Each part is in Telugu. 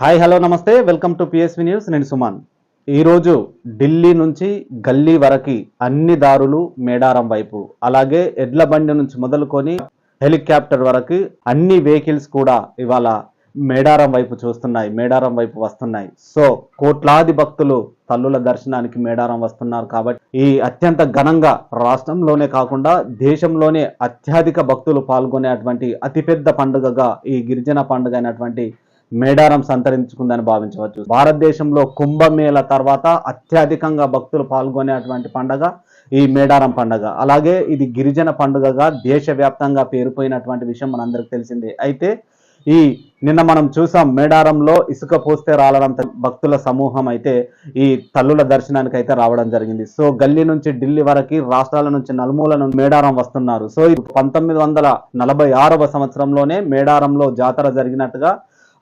హాయ్ హలో నమస్తే. Welcome to PSV news. నేను సుమాన్. ఈరోజు ఢిల్లీ నుంచి గల్లీ వరకు అన్ని దారులు మేడారం వైపు. అలాగే ఎడ్ల బండి నుంచి మొదలుకొని హెలికాప్టర్ వరకు అన్ని వెహికల్స్ కూడా ఇవాళ మేడారం వైపు చూస్తున్నాయి మేడారం వైపు వస్తున్నాయి. సో కోట్లాది భక్తులు తల్లుల దర్శనానికి మేడారం వస్తున్నారు కాబట్టి ఈ అత్యంత ఘనంగా రాష్ట్రంలోనే కాకుండా దేశంలోనే అత్యధిక భక్తులు పాల్గొనేటువంటి అతిపెద్ద పండుగగా ఈ గిరిజన పండుగ అయినటువంటి మేడారం సంతరించుకుందని భావించవచ్చు. భారతదేశంలో కుంభమేళ తర్వాత అత్యధికంగా భక్తులు పాల్గొనేటువంటి పండగ ఈ మేడారం పండగ. అలాగే ఇది గిరిజన పండుగగా దేశవ్యాప్తంగా పేరుపోయినటువంటి విషయం మనందరికి తెలిసిందే. అయితే ఈ నిన్న మనం చూసాం మేడారంలో ఇసుక పోస్తే రాలడంత భక్తుల సమూహం అయితే ఈ తల్లుల దర్శనానికి అయితే రావడం జరిగింది. సో గల్లీ నుంచి ఢిల్లీ వరకు రాష్ట్రాల నుంచి నలుమూల నుండి మేడారం వస్తున్నారు. సో ఇది పంతొమ్మిది వందల నలభై ఆరవ సంవత్సరంలోనే మేడారంలో జాతర జరిగినట్టుగా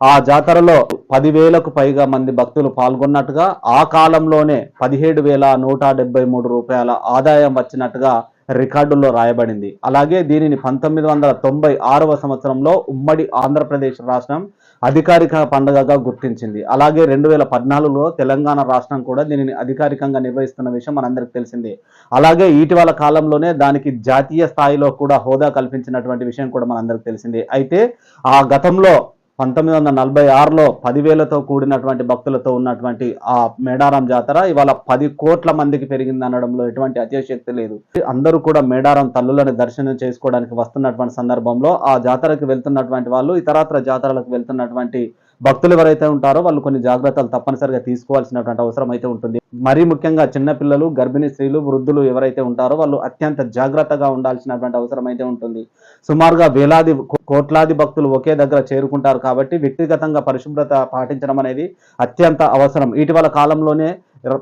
ఆ జాతరలో పదివేలకు పైగా మంది భక్తులు పాల్గొన్నట్టుగా ఆ కాలంలోనే పదిహేడు వేల నూట డెబ్బై మూడు రూపాయల ఆదాయం వచ్చినట్టుగా రికార్డుల్లో రాయబడింది. అలాగే దీనిని పంతొమ్మిది వందల తొంభై ఆరవ సంవత్సరంలో ఉమ్మడి ఆంధ్రప్రదేశ్ రాష్ట్రం అధికారిక పండుగగా గుర్తించింది. అలాగే రెండు వేల పద్నాలుగులో తెలంగాణ రాష్ట్రం కూడా దీనిని అధికారికంగా నిర్వహిస్తున్న విషయం మనందరికి తెలిసిందే. అలాగే ఇటీవల కాలంలోనే దానికి జాతీయ స్థాయిలో కూడా హోదా కల్పించినటువంటి విషయం కూడా మనందరికి తెలిసిందే. అయితే ఆ గతంలో పంతొమ్మిది వందల నలభై ఆరులో పదివేలతో కూడినటువంటి భక్తులతో ఉన్నటువంటి ఆ మేడారం జాతర ఇవాళ పది కోట్ల మందికి పెరిగింది అనడంలో ఎటువంటి అతిశక్తి లేదు. అందరూ కూడా మేడారం తల్లులను దర్శనం చేసుకోవడానికి వస్తున్నటువంటి సందర్భంలో ఆ జాతరకు వెళ్తున్నటువంటి వాళ్ళు ఇతరత్ర జాతరలకు వెళ్తున్నటువంటి భక్తులు ఎవరైతే ఉంటారో వాళ్ళు కొన్ని జాగ్రత్తలు తప్పనిసరిగా తీసుకోవాల్సినటువంటి అవసరం అయితే ఉంటుంది. మరీ ముఖ్యంగా చిన్నపిల్లలు గర్భిణీ స్త్రీలు వృద్ధులు ఎవరైతే ఉంటారో వాళ్ళు అత్యంత జాగ్రత్తగా ఉండాల్సినటువంటి అవసరం అయితే ఉంటుంది. సుమారుగా వేలాది కోట్లాది భక్తులు ఒకే దగ్గర చేరుకుంటారు కాబట్టి వ్యక్తిగతంగా పరిశుభ్రత పాటించడం అనేది అత్యంత అవసరం. ఇటీవల కాలంలోనే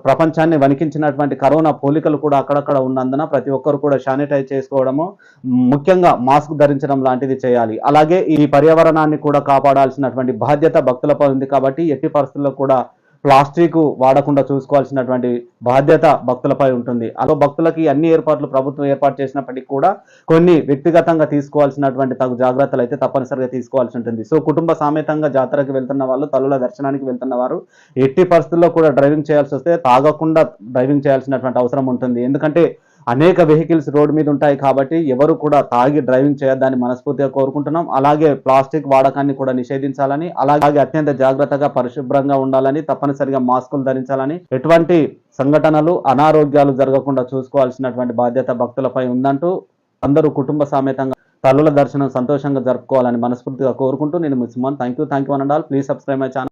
ప్రపంచాన్ని వణికించినటువంటి కరోనా పోలికలు కూడా అక్కడక్కడ ఉన్నందున ప్రతి ఒక్కరు కూడా శానిటైజ్ చేసుకోవడము ముఖ్యంగా మాస్క్ ధరించడం లాంటిది చేయాలి. అలాగే ఈ పర్యావరణాన్ని కూడా కాపాడాల్సినటువంటి బాధ్యత భక్తులపై ఉంది కాబట్టి ఎట్టి పరిస్థితుల్లో కూడా ప్లాస్టిక్ వాడకుండా చూసుకోవాల్సినటువంటి బాధ్యత భక్తులపై ఉంటుంది. అలా భక్తులకి అన్ని ఏర్పాట్లు ప్రభుత్వం ఏర్పాటు చేసినప్పటికీ కూడా కొన్ని వ్యక్తిగతంగా తీసుకోవాల్సినటువంటి తగు జాగ్రత్తలు అయితే తప్పనిసరిగా తీసుకోవాల్సి ఉంటుంది. సో కుటుంబ సమేతంగా జాతరకి వెళ్తున్న వాళ్ళు తల్లుల దర్శనానికి వెళ్తున్న వారు ఎట్టి పరిస్థితుల్లో కూడా డ్రైవింగ్ చేయాల్సి వస్తే తాగకుండా డ్రైవింగ్ చేయాల్సినటువంటి అవసరం ఉంటుంది. ఎందుకంటే అనేక వెహికల్స్ రోడ్డు మీద ఉంటాయి కాబట్టి ఎవరు కూడా తాగి డ్రైవింగ్ చేయొద్దని మనస్ఫూర్తిగా కోరుకుంటున్నాం. అలాగే ప్లాస్టిక్ వాడకాన్ని కూడా నిషేధించాలని అలాగే అత్యంత జాగ్రత్తగా పరిశుభ్రంగా ఉండాలని తప్పనిసరిగా మాస్కులు ధరించాలని ఎటువంటి సంఘటనలు అనారోగ్యాలు జరగకుండా చూసుకోవాల్సినటువంటి బాధ్యత భక్తులపై ఉందంటూ అందరూ కుటుంబ సమేతంగా తల్లుల దర్శనం సంతోషంగా జరుపుకోవాలని మనస్ఫూర్తిగా కోరుకుంటూ నేను ముస్మాన్ థ్యాంక్ యూ థ్యాంక్ యూ అనండాల్ ప్లీజ్ సబ్స్క్రైబ్ మై ఛానల్